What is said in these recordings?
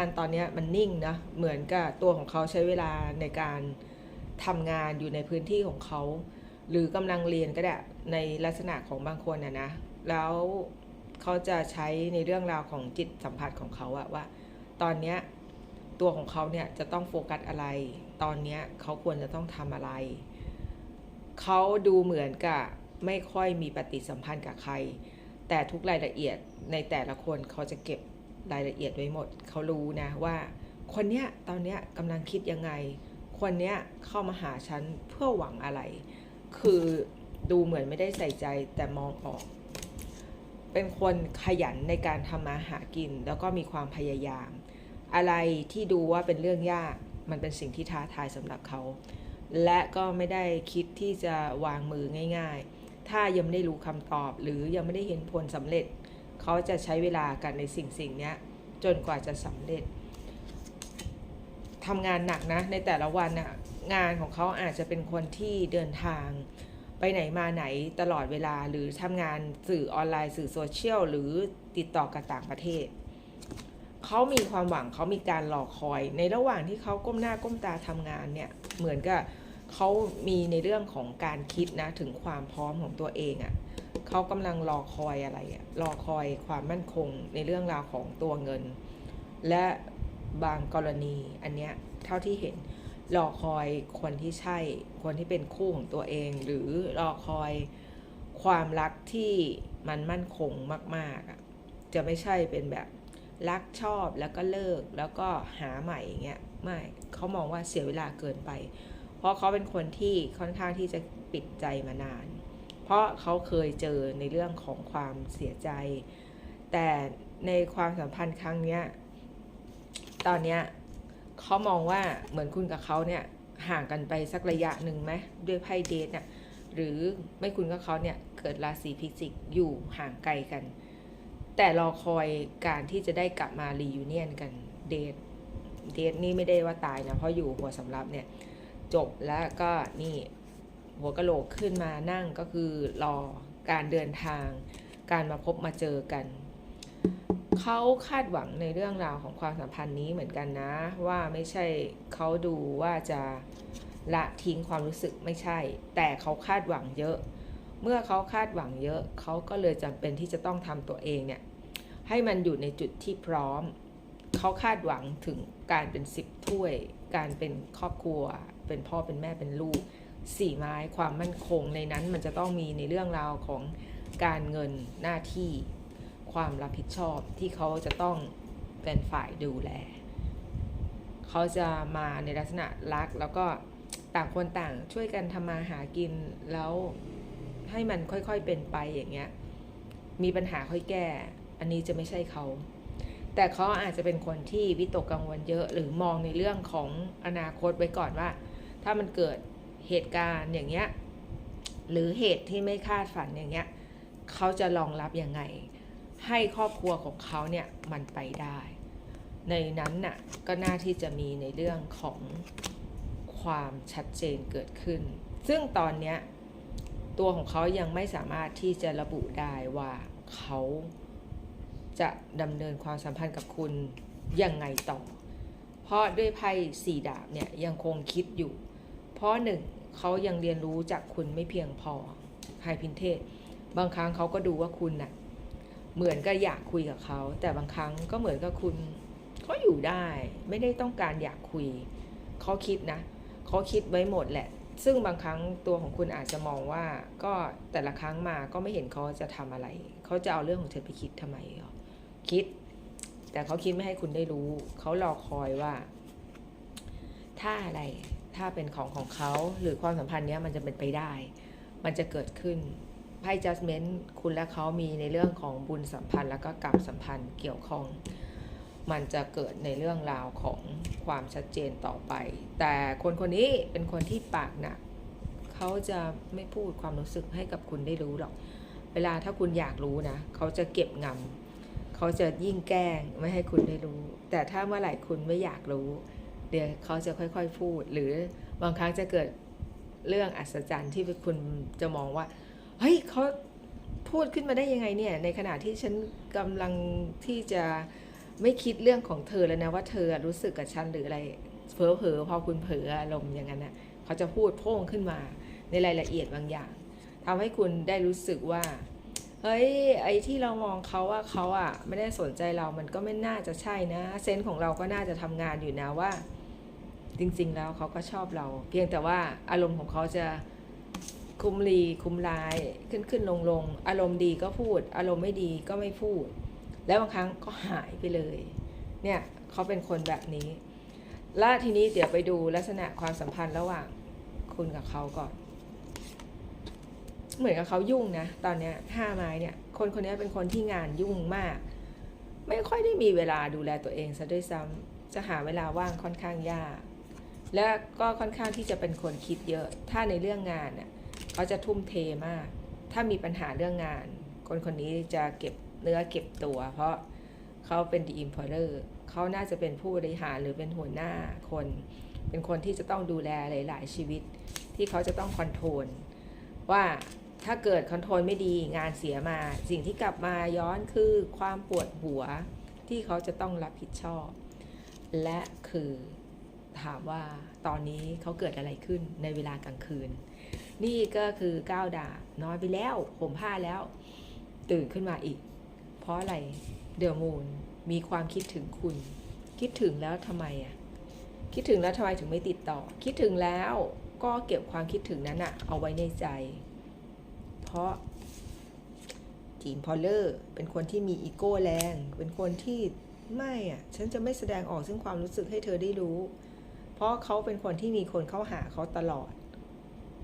พันตอนนี้มันนิ่งนะเหมือนกับตัวของเขาใช้เวลาในการทำงานอยู่ในพื้นที่ของเขา หรือกำลังเรียนก็ได้ในลักษณะของบางคนนะนะ แล้วเขาจะใช้ในเรื่องราวของจิตสัมผัสของเขาอะว่า ตอนนี้ตัวของเขาเนี่ยจะต้องโฟกัสอะไร ตอนนี้เขาควรจะต้องทำอะไร เขาดูเหมือนกับไม่ค่อยมีปฏิสัมพันธ์กับใคร แต่ทุกรายละเอียดในแต่ละคนเขาจะเก็บ รายละเอียดไว้หมด เขารู้นะว่า คนเนี้ยตอนเนี้ยกำลังคิดยังไง คนเนี้ยเข้ามาหาฉันเพื่อหวังอะไร คือดูเหมือนไม่ได้ใส่ใจแต่มองออก เป็นคนขยันในการทำมาหากิน แล้วก็มีความพยายาม อะไรที่ดูว่าเป็นเรื่องยากมันเป็นสิ่งที่ท้าทายสำหรับเขา และก็ไม่ได้คิดที่จะวางมือง่าย ๆ ถ้ายังไม่ได้รู้คำตอบ หรือยังไม่ได้เห็นผลสำเร็จ เขาจะใช้เวลากันในสิ่งสิ่งนี้จนกว่าจะสำเร็จทำงานหนักนะ ในแต่ละวันน่ะงานของเขาอาจจะเป็นคนที่เดินทางไปไหนมาไหนตลอดเวลาหรือทำงานสื่อออนไลน์สื่อโซเชียลหรือติดต่อกับต่างประเทศ เขามีความหวังเขามีการรอคอย ในระหว่างที่เขาก้มหน้าก้มตาทำงานเนี่ยเหมือนกับเขามีในเรื่องของการคิดนะถึงความพร้อมของตัวเองอะ่ะ เขากำลังรอคอยอะไรอะ่ะรอคอยความมั่นคงในเรื่องราวของตัวเงิน และบางกรณีอันเนี้ยเท่าที่เห็นรอคอยคนที่ใช่ คนที่เป็นคู่ของตัวเอง หรือรอคอยความรักที่มันมั่นคงมากๆอะจะไม่ใช่เป็นแบบรักชอบแล้วก็เลิกแล้วก็หาใหม่อย่างเงี้ยไม่เขามองว่าเสียเวลาเกินไป เพราะเขาเป็นคนที่ค่อนข้างที่จะปิดใจมานาน เพราะเขาเคยเจอในเรื่องของความเสียใจ แต่ในความสัมพันธ์ครั้งเนี้ยตอนเนี้ยเขามองว่าเหมือนคุณกับเขาเนี่ยห่างกันไปสักระยะหนึ่งไหมด้วยไพ่เดทเนี่ยหรือไม่คุณกับเขาเนี่ยเกิดราศีพิจิกอยู่ห่างไกลกัน แต่รอคอยการที่จะได้กลับมารียูเนียนกันเดทเดทนี่ไม่ได้ว่าตายนะเพราะอยู่หัวสำรับเนี่ยจบแล้วก็นี่ หัวกะโหลกขึ้นมานั่งก็คือรอการเดินทาง การมาพบมาเจอกัน เขาคาดหวังในเรื่องราวของความสัมพันธ์นี้เหมือนกันนะ ว่าไม่ใช่เขาดูว่าจะละทิ้งความรู้สึกไม่ใช่ แต่เขาคาดหวังเยอะ เมื่อเขาคาดหวังเยอะ เขาก็เลยจำเป็นที่จะต้องทำตัวเองเนี่ยให้มันอยู่ในจุดที่พร้อม เขาคาดหวังถึงการเป็นสิบถ้วย การเป็นครอบครัว เป็นพ่อเป็นแม่เป็นลูก สี่ไม้ความมั่นคงในนั้นมันจะต้องมีในเรื่องราวของการเงินหน้าที่ความรับผิดชอบที่เขาจะต้องเป็นฝ่ายดูแล เขาจะมาในลักษณะรักแล้วก็ต่างคนต่างช่วยกันทำมาหากินแล้วให้มันค่อยๆเป็นไปอย่างเงี้ย มีปัญหาค่อยแก้ อันนี้จะไม่ใช่เขา แต่เขาอาจจะเป็นคนที่วิตกกังวลเยอะ หรือมองในเรื่องของอนาคตไว้ก่อนว่า ถ้ามันเกิด เหตุการณ์อย่างเงี้ยหรือเหตุที่ไม่คาดฝันอย่างเงี้ยเขาจะรองรับยังไง ให้ครอบครัวของเขาเนี่ยมันไปได้ ในนั้นน่ะก็น่าที่จะมีในเรื่องของความชัดเจนเกิดขึ้น ซึ่งตอนเนี้ยตัวของเขายังไม่สามารถที่จะระบุได้ว่าเขาจะดำเนินความสัมพันธ์กับคุณยังไงต่อ เพราะด้วยไพ่สี่ดาบเนี่ยยังคงคิดอยู่ เพราะหนึ่ง เขายังเรียนรู้จากคุณไม่เพียงพอไพพินเทศ บางครั้งเขาก็ดูว่าคุณน่ะเหมือนก็อยากคุยกับเขา แต่บางครั้งก็เหมือนกับคุณก็อยู่ได้ ไม่ได้ต้องการอยากคุยเขาคิดนะเขาคิดไว้หมดแหละ ซึ่งบางครั้งตัวของคุณอาจจะมองว่า ก็แต่ละครั้งมาก็ไม่เห็นเขาจะทำอะไรเขาจะเอาเรื่องของเธอไปคิดทำไมคิด แต่เขาคิดไม่ให้คุณได้รู้เขารอคอยว่า ถ้าอะไร ถ้าเป็นของของเขาหรือความสัมพันธ์เนี้ยมันจะเป็นไปได้ มันจะเกิดขึ้นไพ่ judgment คุณและเขามีในเรื่องของบุญสัมพันธ์ แล้วก็กรรมสัมพันธ์เกี่ยวข้อง มันจะเกิดในเรื่องราวของความชัดเจนต่อไป แต่คนคนนี้เป็นคนที่ปากหนักเขาจะไม่พูดความรู้สึกให้กับคุณได้รู้หรอก เวลาถ้าคุณอยากรู้นะเขาจะเก็บงำเขาจะยิ่งแกล้งไม่ให้คุณได้รู้ แต่ถ้าเมื่อไหร่คุณไม่อยากรู้ เดี๋ยวเขาจะค่อยๆพูด หรือบางครั้งจะเกิดเรื่องอัศจรรย์ที่คุณจะมองว่า เฮ้ยเขาพูดขึ้นมาได้ยังไงเนี่ย ในขณะที่ฉันกำลังที่จะไม่คิดเรื่องของเธอแล้วนะว่าเธอรู้สึกกับฉันหรืออะไรเผลอเผลอๆพอคุณเผลออารมณ์อย่างนั้นนะเขาจะพูดโพ่งขึ้นมาในรายละเอียดบางอย่างทำให้คุณได้รู้สึกว่าเฮ้ยไอ้ที่เรามองเขาว่าเขาอะไม่ได้สนใจเรามันก็ไม่น่าจะใช่นะ เซนส์ของเราก็น่าจะทำงานอยู่นะว่า จริงๆแล้วเขาก็ชอบเรา เพียงแต่ว่าอารมณ์ของเขาจะคุมรีคุมลายขึ้นขึ้นลงลงอารมณ์ดีก็พูด อารมณ์ไม่ดีก็ไม่พูด แล้วบางครั้งก็หายไปเลย เนี่ยเขาเป็นคนแบบนี้ แล้วทีนี้เดี๋ยวไปดูลักษณะความสัมพันธ์ระหว่างคุณกับเขาก่อน เหมือนกับเขายุ่งนะ ตอนนี้ห้าไม้เนี่ย คนคนนี้เป็นคนที่งานยุ่งมาก ไม่ค่อยได้มีเวลาดูแลตัวเองซะด้วยซ้ำจะหาเวลาว่างค่อนข้างยาก และก็ค่อนข้างที่จะเป็นคนคิดเยอะ ถ้าในเรื่องงานเนี่ยเขาจะทุ่มเทมาก ถ้ามีปัญหาเรื่องงาน คนคนนี้จะเก็บเนื้อเก็บตัว เพราะเขาเป็นดีอิมพอร์เตอร์เขาน่าจะเป็นผู้บริหารหรือเป็นหัวหน้าคน เป็นคนที่จะต้องดูแลหลาย ๆ ชีวิต ที่เขาจะต้องคอนโทรลว่าถ้าเกิดคอนโทรลไม่ดีงานเสียมา สิ่งที่กลับมาย้อนคือความปวดหัวที่เขาจะต้องรับผิดชอบ และคือ ถามว่าตอนนี้เขาเกิดอะไรขึ้นในเวลากลางคืน นี่ก็คือก้าวดาบนอนไปแล้วผมผ้าแล้ว ตื่นขึ้นมาอีก เพราะอะไรเดอะมูนมีความคิดถึงคุณ คิดถึงแล้วทำไมอะคิดถึงแล้วทำไมถึงไม่ติดต่อ คิดถึงแล้วก็เก็บความคิดถึงนั้นอะเอาไว้ในใจ เพราะจีนพอลเลอร์เป็นคนที่มีอีโก้แรง เป็นคนที่ไม่อะฉันจะไม่แสดงออกซึ่งความรู้สึกให้เธอได้รู้ เพราะเขาเป็นคนที่มีคนเข้าหาเขาตลอด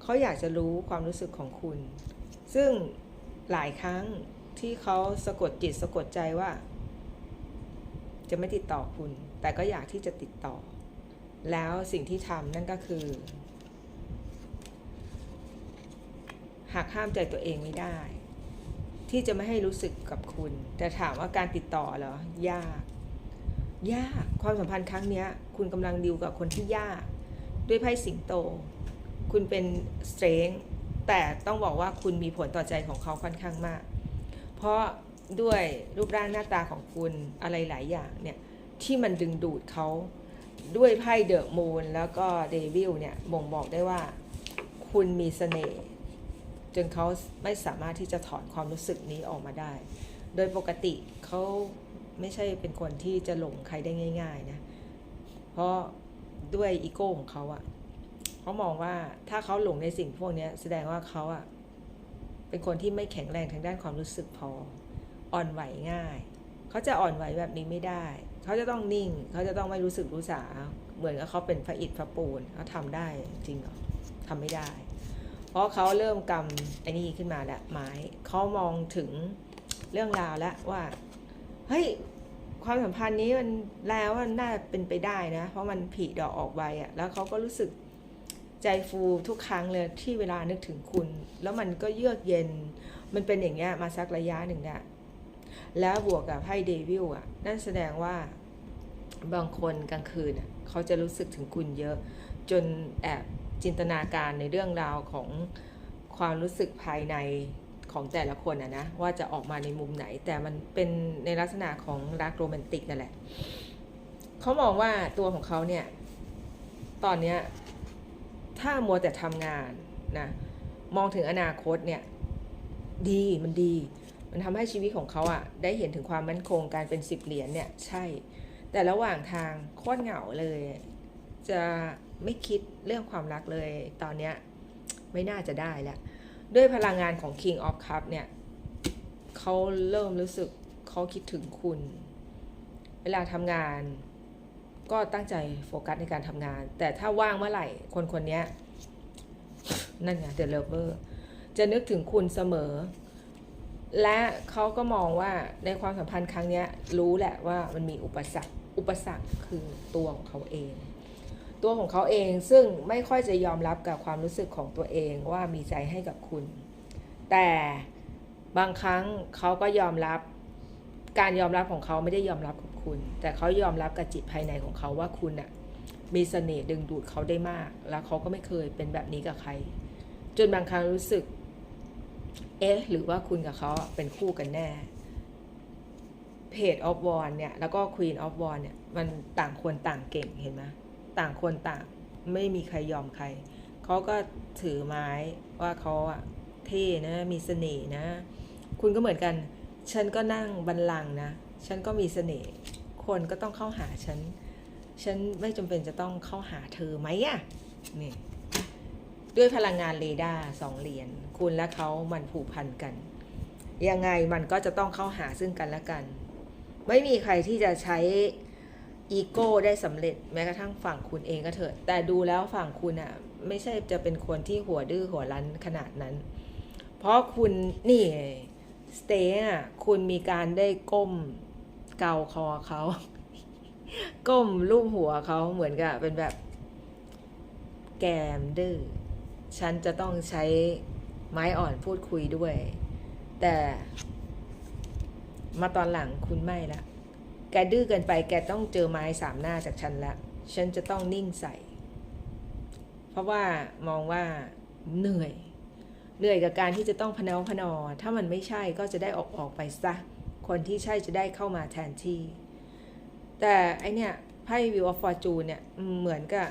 เขาอยากจะรู้ความรู้สึกของคุณ ซึ่งหลายครั้งที่เขาสะกดจิตสะกดใจว่า จะไม่ติดต่อคุณ แต่ก็อยากที่จะติดต่อ แล้วสิ่งที่ทำนั่นก็คือ หากห้ามใจตัวเองไม่ได้ ที่จะไม่ให้รู้สึกกับคุณ แต่ถามว่าการติดต่อเหรอ ยาก ยาก ความสัมพันธ์ครั้งเนี้ย คุณกำลังดิวกับคนที่ยาก ด้วยไพ่สิงโต คุณเป็นสเตรนแต่ต้องบอกว่าคุณมีผลต่อใจของเขาค่อนข้างมาก เพราะด้วยรูปร่างหน้าตาของคุณอะไรหลายอย่างเนี่ยที่มันดึงดูดเขาด้วยไพ่เดอะมูนแล้วก็เดวิลเนี่ยบ่งบอกได้ว่า คุณมีเสน่ห์จนเขาไม่สามารถที่จะถอนความรู้สึกนี้ออกมาได้ โดยปกติเขาไม่ใช่เป็นคนที่จะหลงใครได้ง่าย ๆ นะ เพราะด้วยอีโก้ของเขาอะเขามองว่าถ้าเขาหลงในสิ่งพวกนี้แสดงว่าเขาอะเป็นคนที่ไม่แข็งแรงทางด้านความรู้สึกพอ อ่อนไหวง่าย เขาจะอ่อนไหวแบบนี้ไม่ได้ เขาจะต้องนิ่ง เขาจะต้องไม่รู้สึกรู้สา เหมือนกับเขาเป็นพระอิฐพระปูนเขาทำได้จริงเหรอทำไม่ได้ เพราะเขาเริ่มกำไอ้นี่ขึ้นมาแล้วไม้เขามองถึงเรื่องราวแล้วว่า เฮ้ย ความสัมพันธ์นี้มันแล้วมันน่าเป็นไปได้นะ เพราะมันผลิดอกออกใบอะแล้วเขาก็รู้สึกใจฟูทุกครั้งเลยที่เวลานึกถึงคุณ แล้วมันก็เยือกเย็น มันเป็นอย่างเงี้ยมาสักระยะหนึ่งแล้วแล้วบวกกับไพ่เดวิลอะ นั่นแสดงว่าบางคนกลางคืนอะเขาจะรู้สึกถึงคุณเยอะ จนแอบจินตนาการในเรื่องราวของความรู้สึกภายใน ของแต่ละคนอะนะว่าจะออกมาในมุมไหน แต่มันเป็นในลักษณะของรักโรแมนติกนั่นแหละเขามองว่าตัวของเขาเนี่ย ตอนเนี้ยถ้ามัวแต่ทำงานนะมองถึงอนาคตเนี่ย ดีมันดี มันทำให้ชีวิตของเขาอะได้เห็นถึงความมั่นคงการเป็นสิบเหรียญเนี่ยใช่ แต่ระหว่างทางโคตรเหงาเลย จะไม่คิดเรื่องความรักเลย ตอนเนี้ยไม่น่าจะได้แล้ว ด้วยพลังงานของ King of Cup เนี่ยเขาเริ่มรู้สึกเขาคิดถึงคุณ เวลาทำงาน ก็ตั้งใจโฟกัสในการทำงาน แต่ถ้าว่างเมื่อไหร่คนคนนี้นั่นไง The Lover จะนึกถึงคุณเสมอ และเขาก็มองว่าในความสัมพันธ์ครั้งนี้รู้แหละว่ามันมีอุปสรรค อุปสรรคคือตัวของเขาเอง ตัวของเขาเองซึ่งไม่ค่อยจะยอมรับกับความรู้สึกของตัวเองว่ามีใจให้กับคุณ แต่บางครั้งเขาก็ยอมรับการยอมรับของเขาไม่ได้ยอมรับกับคุณ แต่เขายอมรับกับจิตภายในของเขาว่าคุณอะมีเสน่ห์ดึงดูดเขาได้มาก แล้วเขาก็ไม่เคยเป็นแบบนี้กับใคร จนบางครั้งรู้สึก เอ๊ะ หรือว่าคุณกับเขาเป็นคู่กันแน่เพจออฟวอนเนี่ย แล้วก็ควีนออฟวอนเนี่ย มันต่างคนต่างเก่งเห็นไหม ต่างคนต่างไม่มีใครยอมใคร เขาก็ถือไม้ว่าเขาอะเท่นะ มีเสน่ห์นะ คุณก็เหมือนกัน ฉันก็นั่งบันลังนะ ฉันก็มีเสน่ห์ คนก็ต้องเข้าหาฉัน ฉันไม่จำเป็นจะต้องเข้าหาเธอไหมอะนี่ ด้วยพลังงานเรดาร์สองเหรียญ คุณและเขามันผูกพันกัน ยังไงมันก็จะต้องเข้าหาซึ่งกันและกัน ไม่มีใครที่จะใช้ อีโก้ได้สำเร็จแม้กระทั่งฝั่งคุณเองก็เถอะแต่ดูแล้วฝั่งคุณอะไม่ใช่จะเป็นคนที่หัวดื้อหัวรั้นขนาดนั้น เพราะคุณนี่สเตย์อะคุณมีการได้ก้มเกาคอเขา ก้มลูบหัวเขาเหมือนกับเป็นแบบ แกมดื้อฉันจะต้องใช้ไม้อ่อนพูดคุยด้วย แต่มาตอนหลังคุณไม่ละ กดื้อเกินไป แกต้องเจอไม้สามหน้าจากฉันละ ฉันจะต้องนิ่งใส่ เพราะว่ามองว่าเหนื่อย เหนื่อยกับการที่จะต้องพนาพนอ ถ้ามันไม่ใช่ก็จะได้ออกออกไปซะ คนที่ใช่จะได้เข้ามาแทนที่ แต่ไอเนี่ยไพ่วิวออฟฟอร์จูเนี่ยเหมือนกับ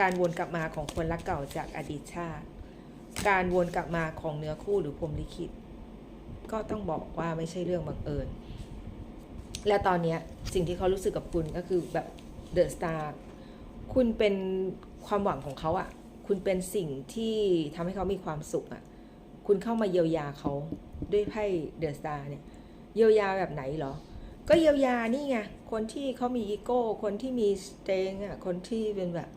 การวนกลับมาของคนรักเก่าจากอดีตชาติ การวนกลับมาของเนื้อคู่หรือพรมลิขิต ก็ต้องบอกว่าไม่ใช่เรื่องบังเอิญ และตอนเนี้ยสิ่งที่เขารู้สึกกับคุณก็คือแบบเดอะสตาร์คุณเป็นความหวังของเขาอะ่ะ คุณเป็นสิ่งที่ทำให้เขามีความสุขอะ่ะ คุณเข้ามาเยียวยาเขาด้วยไพ่เดอะสตาร์เนี่ย เยียวยาแบบไหนเหรอ ก็เยียวยานี่ไง คนที่เขามีอีโก้ คนที่มีสเตงอะ คนที่เป็นแบบ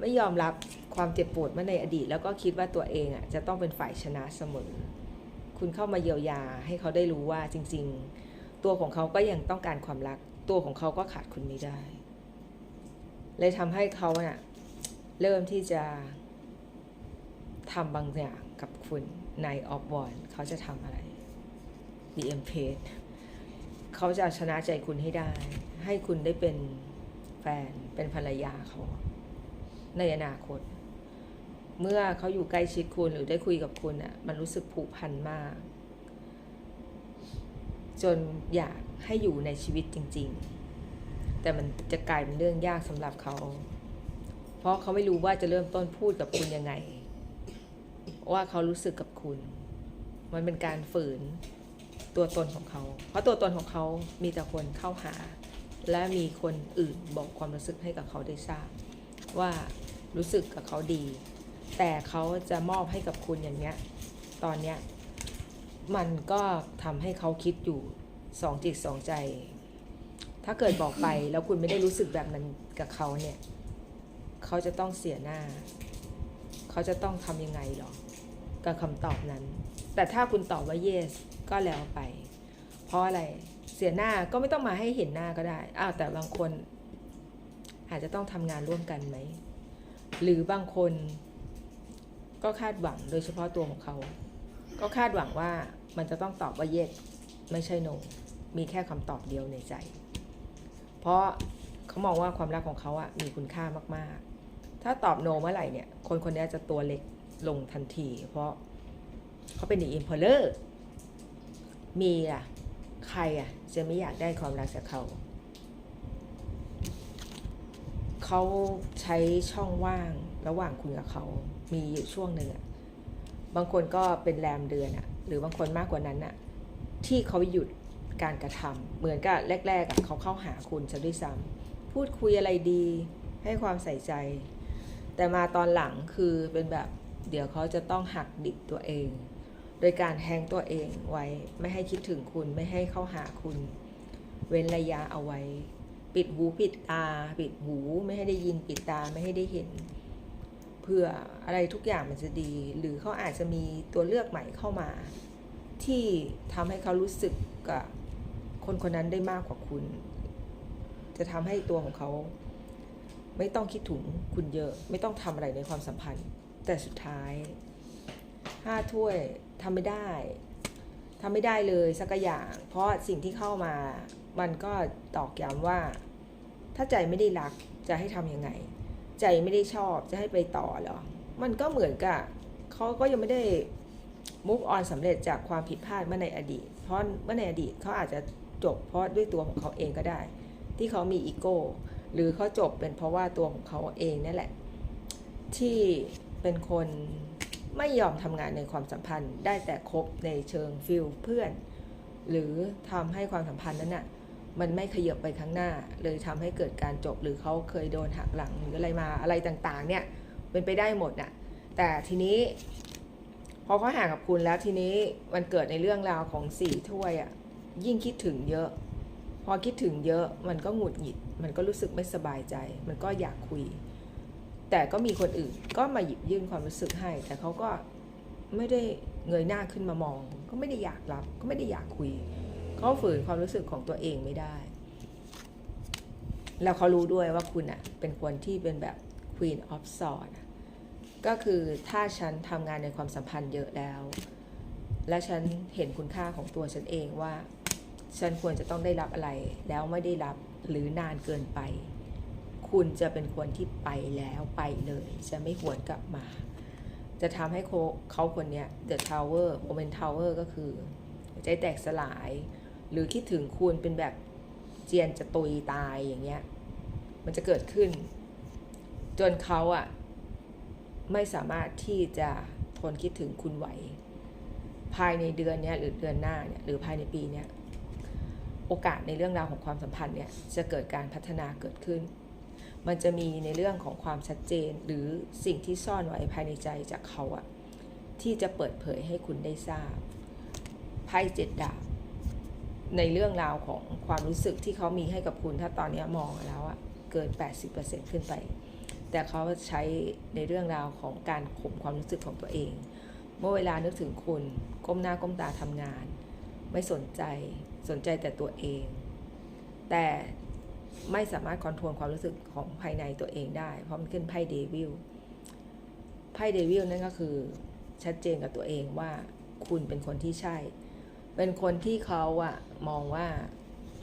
ไม่ยอมรับความเจ็บปวดมื่อในอดีต แล้วก็คิดว่าตัวเองอะจะต้องเป็นฝ่ายชนะเสมอ คุณเข้ามาเยียวยาให้เขาได้รู้ว่าจริง ๆ ตัวของเขาก็ยังต้องการความรัก ตัวของเขาก็ขาดคุณไม่ได้ เลยทำให้เขาเน่ะเริ่มที่จะทำบางอย่างกับคุณในออฟวอนเขาจะทำอะไร The e m p a g e เขาจะชนะใจคุณให้ได้ ให้คุณได้เป็นแฟนเป็นภรรยาเขา ในอนาคต เมื่อเขาอยู่ใกล้ชิดคุณหรือได้คุยกับคุณอะ มันรู้สึกผูกพันมาก จนอยากให้อยู่ในชีวิตจริง ๆ แต่มันจะกลายเป็นเรื่องยากสำหรับเขา เพราะเขาไม่รู้ว่าจะเริ่มต้นพูดกับคุณยังไง ว่าเขารู้สึกกับคุณ มันเป็นการฝืนตัวตนของเขา เพราะตัวตนของเขามีแต่คนเข้าหา และมีคนอื่นบอกความรู้สึกให้กับเขาได้ทราบ ว่ารู้สึกกับเขาดี แต่เขาจะมอบให้กับคุณอย่างเนี้ย ตอนเนี้ย มันก็ทำให้เขาคิดอยู่สองจิตสองใจ ถ้าเกิดบอกไปแล้วคุณไม่ได้รู้สึกแบบนั้นกับเขาเนี่ย เขาจะต้องเสียหน้า เขาจะต้องทำยังไงหรอ กับคำตอบนั้น แต่ถ้าคุณตอบว่า yes ก็แล้วไป เพราะอะไร เสียหน้าก็ไม่ต้องมาให้เห็นหน้าก็ได้ อ้าวแต่บางคน อาจจะต้องทำงานร่วมกันไหม หรือบางคนก็คาดหวังโดยเฉพาะตัวของเขา ก็คาดหวังว่ามันจะต้องตอบว่า yes ไม่ใช่ no มีแค่คำตอบเดียวในใจ เพราะเขามองว่าความรักของเขาอะมีคุณค่ามากๆ ถ้าตอบ no เมื่อไหร่เนี่ย คนคนนี้จะตัวเล็กลงทันที เพราะเขาเป็นอิมเพลเลอร์ มีอะใครอะจะไม่อยากได้ความรักจากเขา เขาใช้ช่องว่างระหว่างคุณกับเขา มีอยู่ช่วงหนึ่งอะ บางคนก็เป็นแรมเดือนอะหรือบางคนมากกว่านั้นอะที่เขาหยุดการกระทำเหมือนกับแรกๆเขาเข้าหาคุณซะด้วยซ้ำพูดคุยอะไรดีให้ความใส่ใจ แต่มาตอนหลังคือเป็นแบบเดี๋ยวเขาจะต้องหักดิบตัวเอง โดยการแฮงตัวเองไว้ไม่ให้คิดถึงคุณไม่ให้เข้าหาคุณ เว้นระยะเอาไว้ ปิดหูปิดตา ปิดหูไม่ให้ได้ยินปิดตาไม่ให้ได้เห็น เพื่ออะไรทุกอย่างมันจะดี หรือเขาอาจจะมีตัวเลือกใหม่เข้ามา ที่ทำให้เขารู้สึกกับคนคนนั้นได้มากกว่าคุณ จะทำให้ตัวของเขาไม่ต้องคิดถึงคุณเยอะ ไม่ต้องทำอะไรในความสัมพันธ์ แต่สุดท้ายห้าถ้วยทำไม่ได้ทำไม่ได้เลยสักอย่าง เพราะสิ่งที่เข้ามา มันก็ตอกย้ำว่า ถ้าใจไม่ได้รักจะให้ทำยังไง ใจไม่ได้ชอบจะให้ไปต่อเหรอ มันก็เหมือนกับเขาก็ยังไม่ได้ move on สำเร็จจากความผิดพลาดเมื่อในอดีต เพราะเมื่อในอดีตเขาอาจจะจบเพราะด้วยตัวของเขาเองก็ได้ ที่เขามีอีโก้หรือเขาจบเป็นเพราะว่าตัวของเขาเองนั่นแหละ ที่เป็นคนไม่ยอมทำงานในความสัมพันธ์ ได้แต่คบในเชิงฟิลเพื่อน หรือทำให้ความสัมพันธ์นั้นน่ะ มันไม่ขยับไปข้างหน้า เลยทำให้เกิดการจบหรือเขาเคยโดนหักหลังหรืออะไรมาอะไรต่างๆ เนี่ยเป็นไปได้หมดน่ะแต่ทีนี้พอเขาห่างกับคุณแล้วทีนี้มันเกิดในเรื่องราวของสี่ถ้วยอะยิ่งคิดถึงเยอะ พอคิดถึงเยอะมันก็หงุดหงิด มันก็รู้สึกไม่สบายใจ มันก็อยากคุย แต่ก็มีคนอื่นก็มาหยิบยื่นความรู้สึกให้ แต่เขาก็ไม่ได้เงยหน้าขึ้นมามอง ก็ไม่ได้อยากรับ ก็ไม่ได้อยากคุย เขาฝืนความรู้สึกของตัวเองไม่ได้ แล้วเขารู้ด้วยว่าคุณอะเป็นคนที่เป็นแบบ Queen of Swords ก็คือถ้าฉันทำงานในความสัมพันธ์เยอะแล้ว และฉันเห็นคุณค่าของตัวฉันเองว่า ฉันควรจะต้องได้รับอะไร แล้วไม่ได้รับหรือนานเกินไป คุณจะเป็นคนที่ไปแล้วไปเลย จะไม่หวนกลับมา จะทำให้เขาคนเนี้ย The Tower Omen Tower ก็คือ ใจแตกสลาย หรือคิดถึงคุณเป็นแบบเจียนจะตุยตายอย่างเงี้ย มันจะเกิดขึ้น จนเขาอะไม่สามารถที่จะทนคิดถึงคุณไหว ภายในเดือนเนี้ยหรือเดือนหน้าเนี่ยหรือภายในปีเนี้ยโอกาสในเรื่องราวของความสัมพันธ์เนี่ยจะเกิดการพัฒนาเกิดขึ้น มันจะมีในเรื่องของความชัดเจนหรือสิ่งที่ซ่อนไว้ภายในใจจากเขาอะที่จะเปิดเผยให้คุณได้ทราบไพ่เจ็ดดาบ ในเรื่องราวของความรู้สึกที่เขามีให้กับคุณ ถ้าตอนนี้มองแล้วอะเกิน 80%ขึ้นไป แต่เขาใช้ในเรื่องราวของการข่มความรู้สึกของตัวเอง เมื่อเวลานึกถึงคุณ ก้มหน้าก้มตาทำงาน ไม่สนใจสนใจแต่ตัวเอง แต่ไม่สามารถคอนโทรลความรู้สึกของภายในตัวเองได้ เพราะมันขึ้นไพ่เดวิลไพ่เดวิลนั่นก็คือชัดเจนกับตัวเองว่าคุณเป็นคนที่ใช่ เป็นคนที่เขาอะมองว่า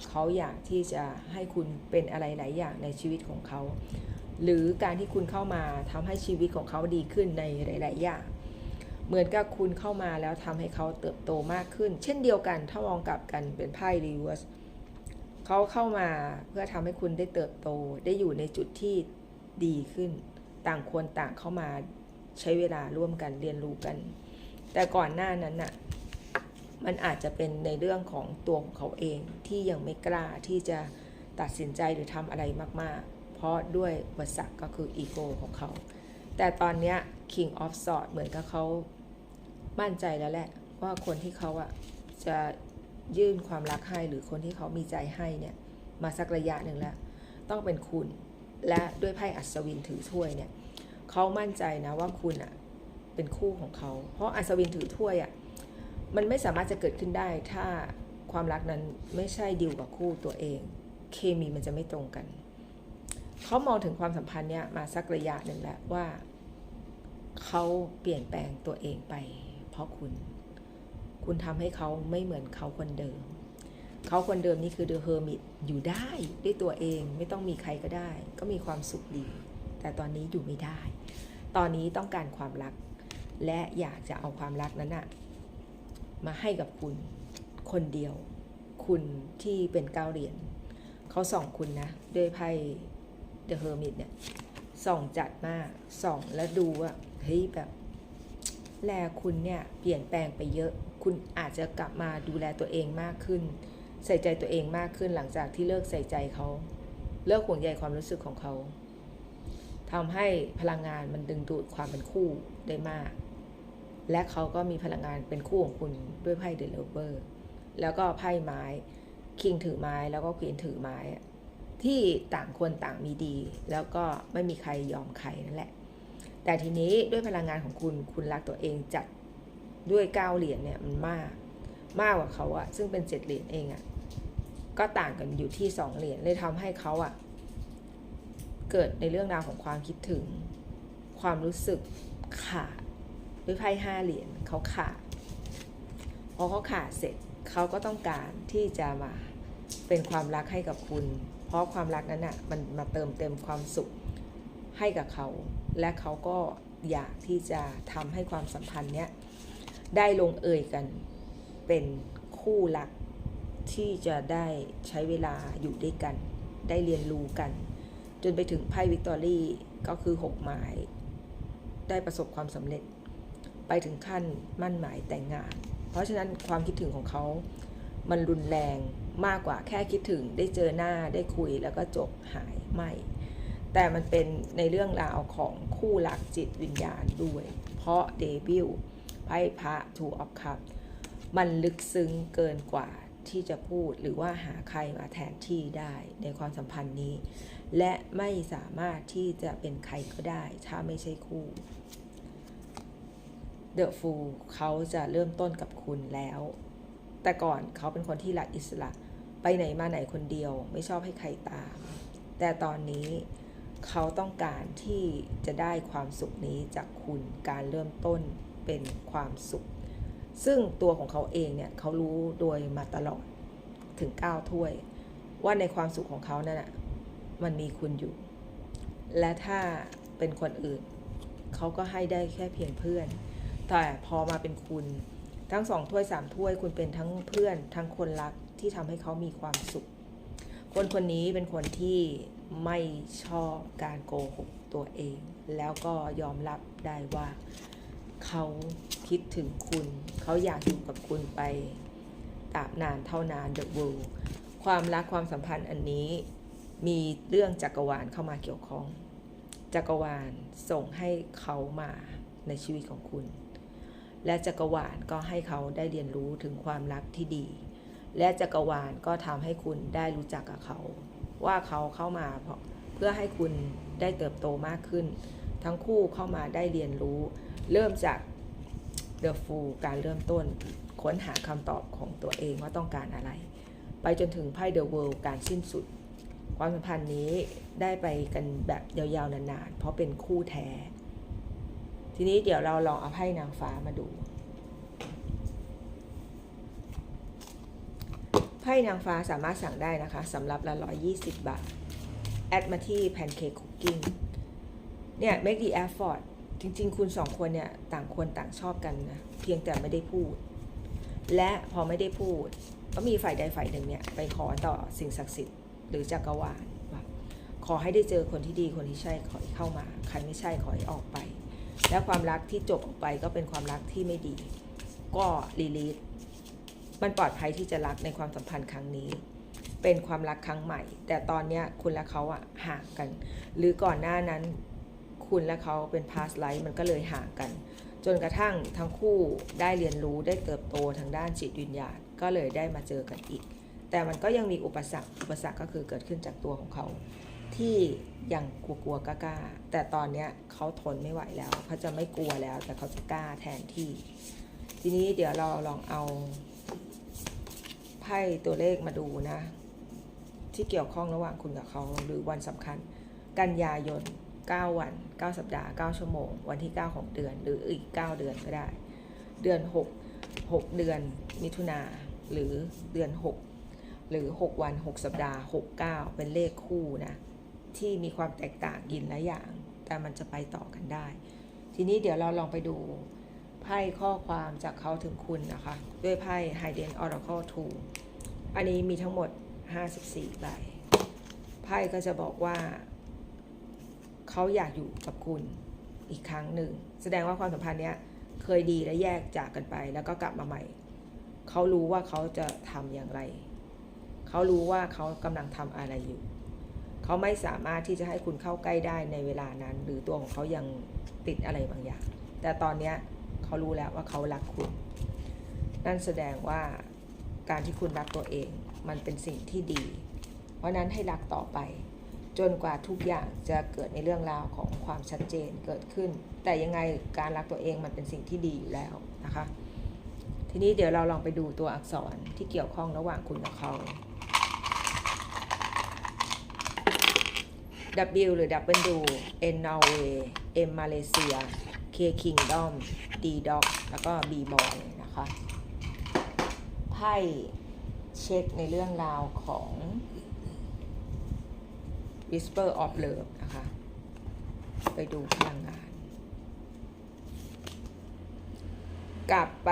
เขาอยากที่จะให้คุณเป็นอะไรหลายอย่างในชีวิตของเขา หรือการที่คุณเข้ามาทำให้ชีวิตของเขาดีขึ้นในหลาย ๆ อย่าง เหมือนกับคุณเข้ามาแล้วทำให้เขาเติบโตมากขึ้น เช่นเดียวกันถ้ามองกลับกันเป็นไพ่รีเวิร์สเขาเข้ามาเพื่อทำให้คุณได้เติบโตได้อยู่ในจุดที่ดีขึ้น ต่างคนต่างเข้ามาใช้เวลาร่วมกันเรียนรู้กัน แต่ก่อนหน้านั้นน่ะ มันอาจจะเป็นในเรื่องของตัวของเขาเองที่ยังไม่กล้าที่จะตัดสินใจหรือทำอะไรมาก ๆ เพราะด้วยอุปสรรคก็คืออีโก้ของเขา แต่ตอนนี้ King of Swords เหมือนกับเขามั่นใจแล้วแหละ ว่าคนที่เขาอะจะยื่นความรักให้หรือคนที่เขามีใจให้เนี่ยมาสักระยะหนึ่งแล้วต้องเป็นคุณ และด้วยไพ่อัศวินถือถ้วยเนี่ยเขามั่นใจนะว่าคุณอะเป็นคู่ของเขา เพราะอัศวินถือถ้วยอะ มันไม่สามารถจะเกิดขึ้นได้ ถ้าความรักนั้นไม่ใช่ดิวกับคู่ตัวเอง เคมีมันจะไม่ตรงกันเขามองถึงความสัมพันธ์เนี่ยมาสักระยะหนึ่งแล้วว่าเขาเปลี่ยนแปลงตัวเองไป เพราะคุณ คุณทำให้เขาไม่เหมือนเขาคนเดิม เขาคนเดิมนี่คือเดอะเฮอร์มิตอยู่ได้ด้วยตัวเองไม่ต้องมีใครก็ได้ ก็มีความสุขดี แต่ตอนนี้อยู่ไม่ได้ ตอนนี้ต้องการความรัก และอยากจะเอาความรักนั้นอะ มาให้กับคุณคนเดียว คุณที่เป็นเก้าเหรียญเขาส่องคุณนะ ด้วยไพ่เดอะเฮอร์มิตเนี่ยส่องจัดมากส่องแล้วดูว่าเฮ้ยแบบ แลคุณเนี่ยเปลี่ยนแปลงไปเยอะ คุณอาจจะกลับมาดูแลตัวเองมากขึ้น ใส่ใจตัวเองมากขึ้นหลังจากที่เลิกใส่ใจเขา เลิกห่วงใยความรู้สึกของเขาทำให้พลังงานมันดึงดูดความเป็นคู่ได้มาก และเขาก็มีพลังงานเป็นคู่ของคุณด้วยไพ่เดลเวอร์แล้วก็ไพ่ไม้ คิงถือไม้แล้วก็ควีนถือไม้ ที่ต่างคนต่างมีดี แล้วก็ไม่มีใครยอมใครนั่นแหละ แต่ทีนี้ด้วยพลังงานของคุณคุณรักตัวเองจัดด้วยเก้าเหรียญเนี่ยมันมากมากกว่าเขาอะซึ่งเป็นเจ็ดเหรียญเองอะก็ต่างกันอยู่ที่สองเหรียญเลยทำให้เขาอะเกิดในเรื่องราวของความคิดถึง ความรู้สึกขาด ด้วยไพ่ห้าเหรียญเขาขาดพอเขาขาดเสร็จเขาก็ต้องการที่จะมาเป็นความรักให้กับคุณ เพราะความรักนั้นอะมันมาเติมเต็มความสุขให้กับเขา และเขาก็อยากที่จะทำให้ความสัมพันธ์เนี้ยได้ลงเอยกันเป็นคู่รักที่จะได้ใช้เวลาอยู่ด้วยกัน ได้เรียนรู้กัน จนไปถึงไพ่วิกตอรี่ก็คือหกหมาย ได้ประสบความสำเร็จ ไปถึงขั้นมั่นหมายแต่งงาน เพราะฉะนั้นความคิดถึงของเขามันรุนแรงมากกว่าแค่คิดถึงได้เจอหน้าได้คุยแล้วก็จบหายไม่ แต่มันเป็นในเรื่องราวของคู่รักจิตวิญญาณด้วย เพราะเดบิวไพ่พระทูออฟคัพมันลึกซึ้งเกินกว่าที่จะพูดหรือว่าหาใครมาแทนที่ได้ในความสัมพันธ์นี้ และไม่สามารถที่จะเป็นใครก็ได้ ถ้าไม่ใช่คู่ เดอะฟูเขาจะเริ่มต้นกับคุณแล้ว แต่ก่อนเขาเป็นคนที่รักอิสระ ไปไหนมาไหนคนเดียว ไม่ชอบให้ใครตาม แต่ตอนนี้เขาต้องการที่จะได้ความสุขนี้จากคุณการเริ่มต้นเป็นความสุข ซึ่งตัวของเขาเองเนี่ยเขารู้โดยมาตลอดถึง9ถ้วย ว่าในความสุขของเขานั่นน่ะมันมีคุณอยู่ และถ้าเป็นคนอื่น เขาก็ให้ได้แค่เพียงเพื่อน แต่พอมาเป็นคุณ ทั้งสองถ้วยสามถ้วยคุณเป็นทั้งเพื่อนทั้งคนรักที่ทำให้เขามีความสุข คนคนนี้เป็นคนที่ไม่ชอบการโกหกตัวเอง แล้วก็ยอมรับได้ว่าเขาคิดถึงคุณ เขาอยากอยู่กับคุณไปตราบนานเท่านาน The World ความรักความสัมพันธ์อันนี้มีเรื่องจักรวาลเข้ามาเกี่ยวข้อง จักรวาลส่งให้เขามาในชีวิตของคุณ และจักรวาลก็ให้เขาได้เรียนรู้ถึงความรักที่ดี และจักรวาลก็ทำให้คุณได้รู้จักกับเขา ว่าเขาเข้ามาเพื่อให้คุณได้เติบโตมากขึ้น ทั้งคู่เข้ามาได้เรียนรู้ เริ่มจาก The Fool การเริ่มต้นค้นหาคำตอบของตัวเองว่าต้องการอะไร ไปจนถึงไพ่ The World การสิ้นสุด ความสัมพันธ์นี้ได้ไปกันแบบยาวๆนานๆ เพราะเป็นคู่แท้ ทีนี้เดี๋ยวเราลองเอาไพ่นางฟ้ามาดูไพ่นางฟ้าสามารถสั่งได้นะคะสำหรับละ120บาท แอดมาที่ Pancake Cooking เนี่ย make the effort จริง ๆ คุณสองคนเนี่ย ต่างคนต่างชอบกันนะ เพียงแต่ไม่ได้พูด และพอไม่ได้พูด ก็มีฝ่ายใดฝ่ายหนึ่งเนี่ย ไปขอต่อสิ่งศักดิ์สิทธิ์หรือจักรวาลว่าขอให้ได้เจอคนที่ดีคนที่ใช่ขอให้เข้ามา ใครไม่ใช่ขอให้ออกไป และความรักที่จบออกไปก็เป็นความรักที่ไม่ดี ก็รีลีสมันปลอดภัยที่จะรักในความสัมพันธ์ครั้งนี้ เป็นความรักครั้งใหม่ แต่ตอนเนี้ยคุณและเขาอะห่างกัน หรือก่อนหน้านั้น คุณและเขาเป็น past life มันก็เลยห่างกัน จนกระทั่งทั้งคู่ได้เรียนรู้ได้เติบโตทางด้านจิตวิญญาณก็เลยได้มาเจอกันอีก แต่มันก็ยังมีอุปสรรคอุปสรรคก็คือเกิดขึ้นจากตัวของเขา ที่ยังกลัวๆกล้าแต่ตอนเนี้ยเขาทนไม่ไหวแล้วเขาจะไม่กลัวแล้ว แต่เขาจะกล้าแทนที่ ทีนี้เดี๋ยวเราลองเอาไพ่ตัวเลขมาดูนะ ที่เกี่ยวข้องระหว่างคุณกับเขาหรือวันสำคัญ กันยายน 9 วัน 9 สัปดาห์ 9 ชั่วโมง วันที่ 9 ของเดือน หรืออีก 9 เดือนก็ได้ เดือน 6 6 เดือนมิถุนาหรือเดือน 6 หรือ 6 วัน 6 สัปดาห์ 69 เป็นเลขคู่นะ ที่มีความแตกต่างยินและอย่าง แต่มันจะไปต่อกันได้ ทีนี้เดี๋ยวเราลองไปดูไพ่ข้อความจากเขาถึงคุณนะคะ ด้วยไพ่ Hidden Oracle 2 อันนี้มีทั้งหมด 54ใบไพ่ก็จะบอกว่า เขาอยากอยู่กับคุณอีกครั้งหนึ่ง แสดงว่าความสัมพันธ์เนี้ยเคยดีและแยกจากกันไป แล้วก็กลับมาใหม่ เขารู้ว่าเขาจะทำอย่างไร เขารู้ว่าเขากำลังทำอะไรอยู่ เขาไม่สามารถที่จะให้คุณเข้าใกล้ได้ในเวลานั้น หรือตัวของเขายังติดอะไรบางอย่าง แต่ตอนนี้เขารู้แล้วว่าเขารักคุณ นั่นแสดงว่าการที่คุณรักตัวเองมันเป็นสิ่งที่ดี เพราะนั้นให้รักต่อไป จนกว่าทุกอย่างจะเกิดในเรื่องราวของความชัดเจนเกิดขึ้น แต่ยังไงการรักตัวเองมันเป็นสิ่งที่ดีอยู่แล้วนะคะ ทีนี้เดี๋ยวเราลองไปดูตัวอักษรที่เกี่ยวข้องระหว่างคุณกับเขา W หรือ W N Norway M มาเลเซีย K Kingdom D Dog แล้วก็ B Boy นะคะ ไพ่เช็คในเรื่องราวของ Whisper of Love นะคะ ไปดูพลังงาน กลับไป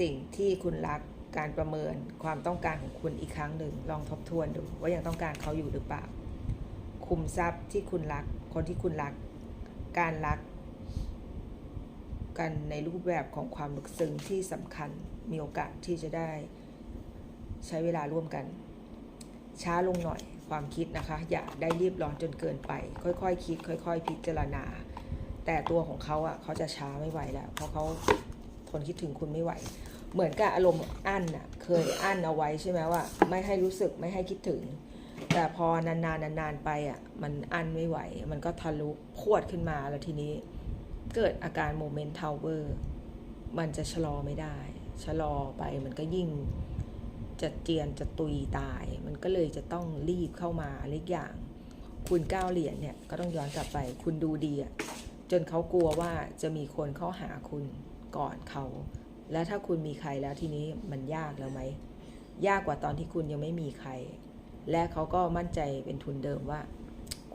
สิ่งที่คุณรักการประเมินความต้องการของคุณอีกครั้งหนึ่ง ลองทบทวนดูว่ายังต้องการเขาอยู่หรือเปล่า คุมทรัพย์ที่คุณรัก คนที่คุณรัก การรัก กันในรูปแบบของความลึกซึ้งที่สำคัญมีโอกาสที่จะได้ใช้เวลาร่วมกัน ช้าลงหน่อยความคิดนะคะ อย่าได้รีบร้อนจนเกินไป ค่อยๆคคิด ค่อย ๆ พิจารณา แต่ตัวของเขาอะเขาจะช้าไม่ไหวแล้ว เพราะเขาทนคิดถึงคุณไม่ไหว เหมือนกับอารมณ์อั้นอะเคยอั้นเอาไว้ใช่ไหมว่า ไม่ให้รู้สึกไม่ให้คิดถึง แต่พอนานๆนานๆไปอะมันอันไม่ไหว มันก็ทะลุพวดขึ้นมาแล้วทีนี้ เกิดอาการโมเมนต์ทาวเวอร์มันจะชะลอไม่ได้ ชะลอไปมันก็ยิ่งจะเจียนจะตุยตาย มันก็เลยจะต้องรีบเข้ามาเล็กอย่าง คุณก้าวเหรียญเนี่ยก็ต้องย้อนกลับไป คุณดูดีอะจนเขากลัวว่าจะมีคนเข้าหาคุณก่อนเขา และถ้าคุณมีใครแล้วทีนี้มันยากแล้วไหม ยากกว่าตอนที่คุณยังไม่มีใคร และเขาก็มั่นใจเป็นทุนเดิมว่า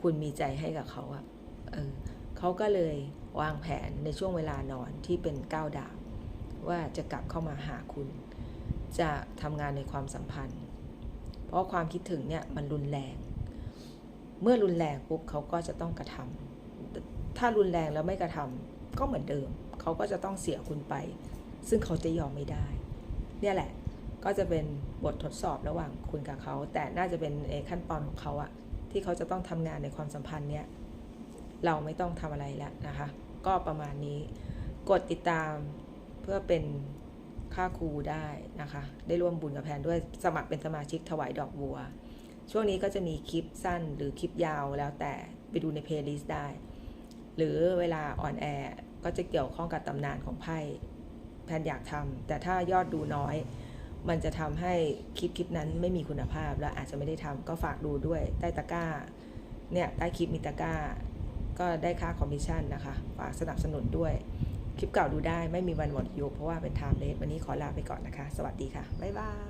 คุณมีใจให้กับเขาอะเออเขาก็เลยวางแผนในช่วงเวลานอนที่เป็นก้าวดาบว่าจะกลับเข้ามาหาคุณ จะทำงานในความสัมพันธ์ เพราะความคิดถึงเนี่ยมันรุนแรง เมื่อรุนแรงปุ๊บเขาก็จะต้องกระทำถ้ารุนแรงแล้วไม่กระทำก็เหมือนเดิม เขาก็จะต้องเสียคุณไป ซึ่งเขาจะยอมไม่ได้ เนี่ยแหละ ก็จะเป็นบททดสอบระหว่างคุณกับเขา แต่น่าจะเป็นในขั้นตอนของเขาอะที่เขาจะต้องทำงานในความสัมพันธ์เนี่ยเราไม่ต้องทำอะไรแล้วนะคะ ก็ประมาณนี้ กดติดตามเพื่อเป็นค่าครูได้นะคะ ได้ร่วมบุญกับแพนด้วยสมัครเป็นสมาชิกถวายดอกบัว ช่วงนี้ก็จะมีคลิปสั้นหรือคลิปยาวแล้วแต่ไปดูในเพลย์ลิสต์ได้ หรือเวลาออนแอร์ก็จะเกี่ยวข้องกับตำนานของไพ่แพนอยากทำแต่ถ้ายอดดูน้อย มันจะทำให้คลิปคลิปนั้นไม่มีคุณภาพและอาจจะไม่ได้ทำก็ฝากดูด้วยใต้ตะกร้าเนี่ยใต้คลิปมีตะกร้า ก็ได้ค่าคอมมิชชั่นนะคะ ฝากสนับสนุนด้วย คลิปเก่าดูได้ไม่มีวันหมดอายุเพราะว่าเป็นไทม์เลสวันนี้ขอลาไปก่อนนะคะ สวัสดีค่ะ บ๊ายบาย